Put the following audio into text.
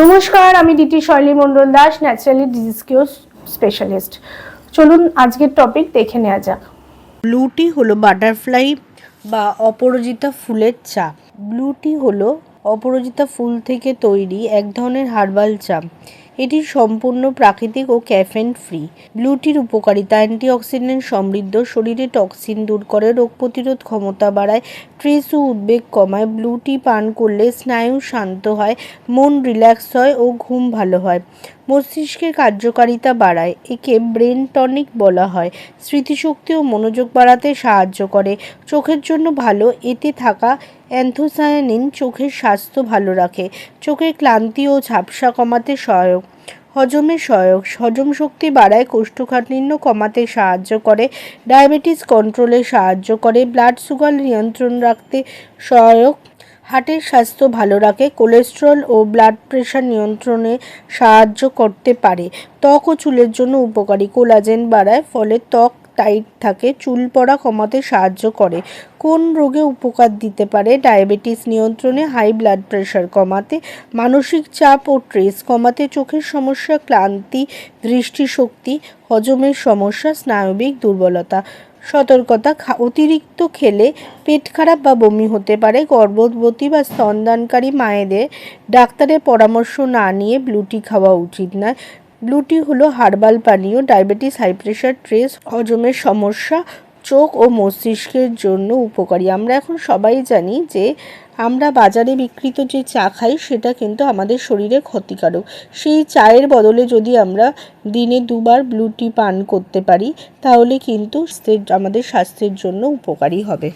নমস্কার, আমি DT Shoili Mondal Das, naturally disease cure specialist. চলুন আজকের টপিক দেখে নেওয়া যাক। ব্লুটি হলো বাটারফ্লাই বা অপরাজিতা ফুলের চা। ব্লুটি হলো অপরাজিতা ফুল থেকে তৈরি এক ধরনের হার্বাল চা। এটি সম্পূর্ণ প্রাকৃতিক ও ক্যাফেন ফ্রি। ব্লু টির উপকারিতা, অ্যান্টিঅক্সিডেন্ট সমৃদ্ধ, শরীরে টক্সিন দূর করে, রোগ প্রতিরোধ ক্ষমতা বাড়ায়, স্ট্রেস ও উদ্বেগ কমায় ব্লু টি পান করলে স্নায়ু শান্ত হয়, মন রিল্যাক্স হয় ও ঘুম ভালো হয়। মস্তিষ্কের কার্যকারিতা বাড়ায়, একে ব্রেন টনিক বলা হয়। স্মৃতিশক্তি ও মনোযোগ বাড়াতে সাহায্য করে। চোখের জন্য ভালো, এতে থাকা অ্যান্থোসায়ানিন চোখের স্বাস্থ্য ভালো রাখে। চোখের ক্লান্তি ও ঝাপসা কমাতে সহায়ক হজমে সহায়ক। হজম শক্তি বাড়ায় কোষ্ঠকাঠিন্য কমাতে সাহায্য করে, ডায়াবেটিস কন্ট্রোলে সাহায্য করে, ব্লাড সুগার নিয়ন্ত্রণ রাখতে সহায়ক, হার্টের স্বাস্থ্য ভালো রাখে, কোলেস্ট্রল ও ব্লাড প্রেশার নিয়ন্ত্রণে সাহায্য করতে পারে। ত্বক ও চুলের জন্য উপকারী। কোলাজেন বাড়ায়, ফলে ত্বক টাইট থাকে, চুল পড়া কমাতে সাহায্য করে। কোন রোগে উপকার দিতে পারে? ডায়াবেটিস নিয়ন্ত্রণে হাই ব্লাড প্রেশার কমাতে, মানসিক চাপ ও স্ট্রেস কমাতে, চোখের সমস্যা, ক্লান্তি, দৃষ্টিশক্তি, হজমের সমস্যা, স্নায়বিক দুর্বলতা, সতর্কতা অতিরিক্ত খেলে পেট খারাপ বা বমি হতে পারে, গর্ভবতী বা স্তনদানকারী মায়েদের ডাক্তারের পরামর্শ না নিয়ে ব্লুটি খাওয়া উচিত নয়। ব্লুটি হলো হার্বাল পানীয়, ডায়াবেটিস, হাই প্রেশার ট্রেস হজমের সমস্যা, চোখ ও মস্তিষ্কের জন্য উপকারী। আমরা এখন সবাই জানি যে আমরা বাজারে বিক্রিত যে চা খাই, সেটা কিন্তু আমাদের শরীরে ক্ষতিকারক। সেই চায়ের বদলে যদি আমরা দিনে দুবার ব্লু টি পান করতে পারি, তাহলে কিন্তু আমাদের স্বাস্থ্যের জন্য উপকারী হবে।